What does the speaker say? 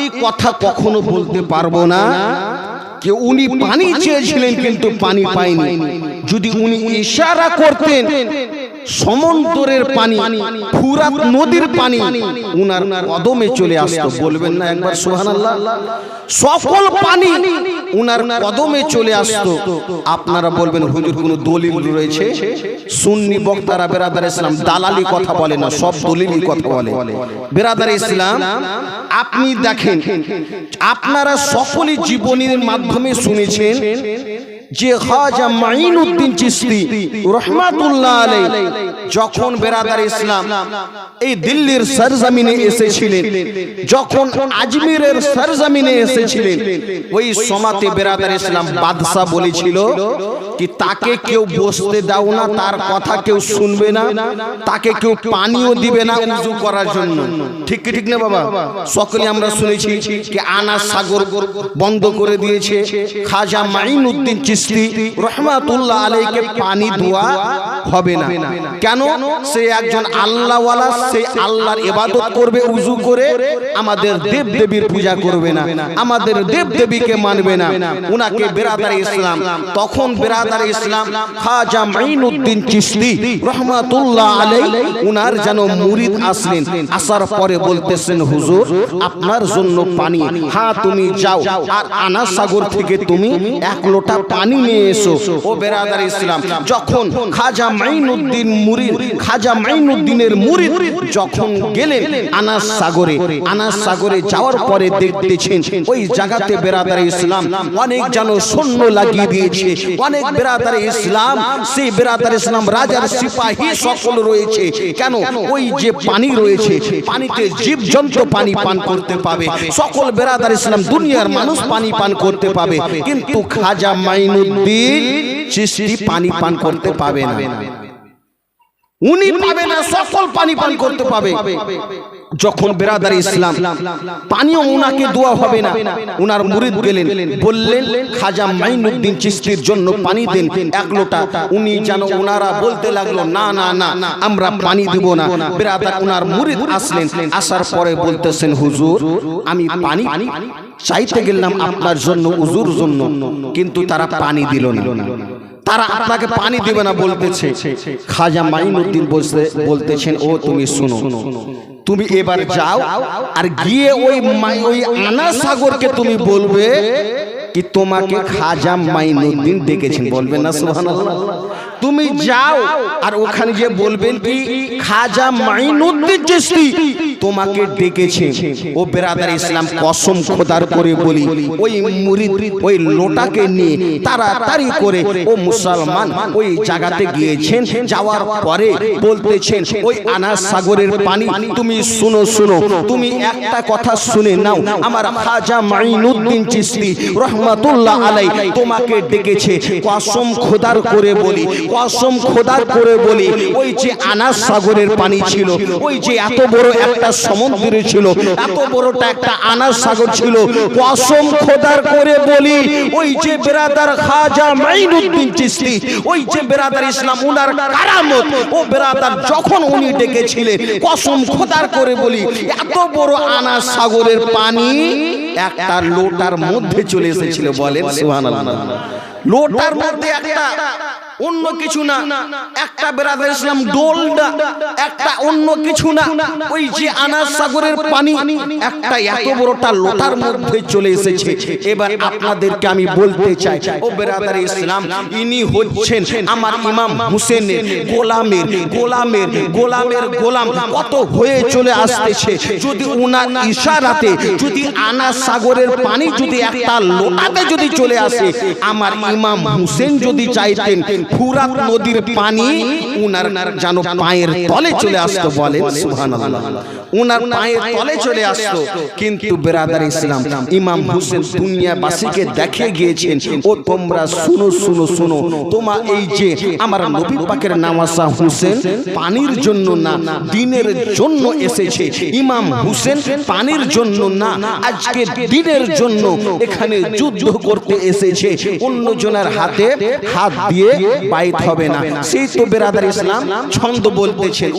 এই কথা কখনো বলতে পারব না যে উনি পানি চেয়েছিলেন কিন্তু পানি পাইনি যদি উনি ইশারা করতেন সমন্তরের পানি ফুরাত নদীর পানি উনার কদমে চলে আসতো। বলবেন না একবার সুবহানাল্লাহ। সকল পানি উনার কদমে চলে আসতো। আপনারা বলবেন হুজুর কোন দলিল রয়েছে? সুন্নি বক্তারা বেরাদার ইসলাম দালালি কথা বলে না সব দলিলই কথা বলে। বেরাদার ইসলাম আপনি দেখেন আপনারা সকলই জীবনের মাধ্যমে শুনেছেন। যে খাজা মাইনুদ্দিন চিশতি রহমাতুল্লাহ আলাইহি যখন বেরাদার ইসলাম এই দিল্লির সরজমিনে এসেছিলেন, যখন আজমিরের সরজমিনে এসেছিলেন, ওই সমাতে বেরাদার ইসলাম বাদশা বলেছিল কি তাকে কেউ বসতে দাও না, তার কথা কেউ শুনবে না, তাকে কেউ পানিও দিবে না উজু করার জন্য। ঠিক কি ঠিক না বাবা? সকলে আমরা শুনেছি কি আনা সাগর বন্ধ করে দিয়েছে। খাজা মাইনুদ্দিন চিশতি রহমাতুল্লাহ আলাইকে পানি দোয়া হবে না। কেন? সে একজন আল্লাহওয়ালা, সে আল্লাহর ইবাদত করবে উজু করে আমাদের দেব দেবীর পূজা করবে না, আমাদের দেব দেবীকে মানবে না। উনাকে বেরাদার ইসলাম। তখন বেরাদার ইসলাম খাজা মাইনুদ্দিন চিশতি রহমাতুল্লাহ আলাই উনার যেন মুরিদ আসলেন। আসার পরে বলতেছেন, হুজুর, আপনার জন্য পানি। হ্যাঁ তুমি যাও। আর আনা সাগর থেকে তুমি এক লোটা পানি নিয়ে এসো। ও বেরাদার ইসলাম যখন খাজা মাইনুদ্দিন মুরিদ খাজা মাইনুদ্দিনের মুরিদ যখন গেলেন আনাস সাগরে আনাস সাগরে যাওয়ার পরে দেখতেছেন ওই জায়গাতে বেরাদার ইসলাম অনেক যেন সৈন্য লাগিয়ে দিয়েছে অনেক বেরাদার ইসলাম সেই বেরাদার ইসলাম রাজার সিপাহী সকল রয়েছে। কেন? ওই যে পানি রয়েছে পানিতে জীবজন্তু পানি পান করতে পাবে। সকল বেরাদার ইসলাম দুনিয়ার মানুষ পানি পান করতে পাবে। কিন্তু খাজা মাইনুদ্দিন চিশতি পানি পান করতে পাবে না। উনি পাবে না সকল পানি পান করতে পাবে। যখন বেরাদার ইসলাম পানিও উনাকে দোয়া হবে না। উনার মুরিদ গেলেন। বললেন খাজা মাইনুদ্দিন চিস্তির জন্য পানি দেন এক লোটা। উনি যেন উনারা বলতে লাগল না না না আমরা পানি দিব না। বেরাদার উনার মুরিদ আসলেন। আসার পরে বলতেছেন হুজুর আমি পানি চাইতে গেলাম আপনার জন্য উজুর জন্য কিন্তু তারা পানি দিল না। তারা আপনাকে পানি দিবে না বলতেছে। খাজা মাইনুদ্দিন বলতে বলতেছেন ও তুমি শুনো তুমি এবার যাও আর গিয়ে ওই মাই- ওই আনা সাগরকে তুমি বলবে কি তোমাকে খাজা মাইনুদ্দিন ডেকেছেন? বলবেন না সুবহানাল্লাহ। তুমি যাও আর ওখানে যে বলবেন কি খাজা মাইনুদ্দিন চিশতি তোমাকে ডেকেছে। ও বেরাদার ইসলাম কসম খোদার করে বলি, ওই মুরিদ, ওই লোটাকে নিয়ে তাড়াতাড়ি করে ও মুসলমান ওই জায়গাতে গিয়েছেন, যাওয়ার পরে বলতেছেন, ওই আনাস সাগরের পানি, তুমি শুনো শুনো, তুমি একটা কথা শুনে নাও, আমার খাজা মাইনুদ্দিন চিশতি রহমাতুল্লাহ আলাই তোমাকে ডেকেছে, কসম খোদার করে বলি, কসম খোদার করে বলি, ওই যে আনাস সাগরের পানি ছিল, ওই যে এত বড় একটা সমুদ্র ছিল। এত বড়টা একটা আনার সাগর ছিল। কসম খোদার করে বলি, ওই যে বেরাদার খাজা মাইনুদ্দিন চিশতি, ওই যে বেরাদার ইসলাম, উনার কারামত, ও বেরাদার যখন উনি ডেকেছিলেন কসম খোদার করে বলি, এত বড় আনাস সাগরের পানি একটা লোটার মধ্যে চলে এসেছিল বলেন, সুবহানাল্লাহ। লোটার মধ্যে একটা অন্য কিছু না, একটা বেরাদার ইসলাম ডোলডা, একটা অন্য কিছু না। ওই যে আনাস সাগরের পানি একটা এত বড়টা লোটার মধ্যে চলে এসেছে। এবার আপনাদেরকে আমি বলতে চাই, ও বেরাদার ইসলাম, ইনি হচ্ছেন আমার ইমাম হুসেনের গোলামের গোলামের গোলামের গোলাম। কত হয়ে চলে আসতেছে। যদি উনার ইশারাতে, যদি আনাস সাগরের পানি যদি একটা লোটাতে যদি চলে আসে, আমার ইমাম হুসেন যদি চাইতেন ফুরাত নদীর পানি উনার যেন পায়ের তলে চলে আসতো বলেন সুবহানাল্লাহ। উনার পায়ের তলে চলে আসতো। কিন্তু বেরাদার ইসলাম ইমাম হুসেন দুনিয়াবাসীকে দেখে গিয়েছেন ও তোমরা শুনো শুনো শুনো তোমা এই যে আমার নবী পাকের নামাসা হুসেন পানির জন্য না দিনের জন্য এসেছে। ইমাম হুসেন পানির জন্য না আজকে দিনের জন্য এখানে যুদ্ধ করতে এসেছে অন্য জনের হাতে হাত দিয়ে বাইত হবে না। সেই তো বেরাদার ইসলাম ছন্দ বলতেছেন।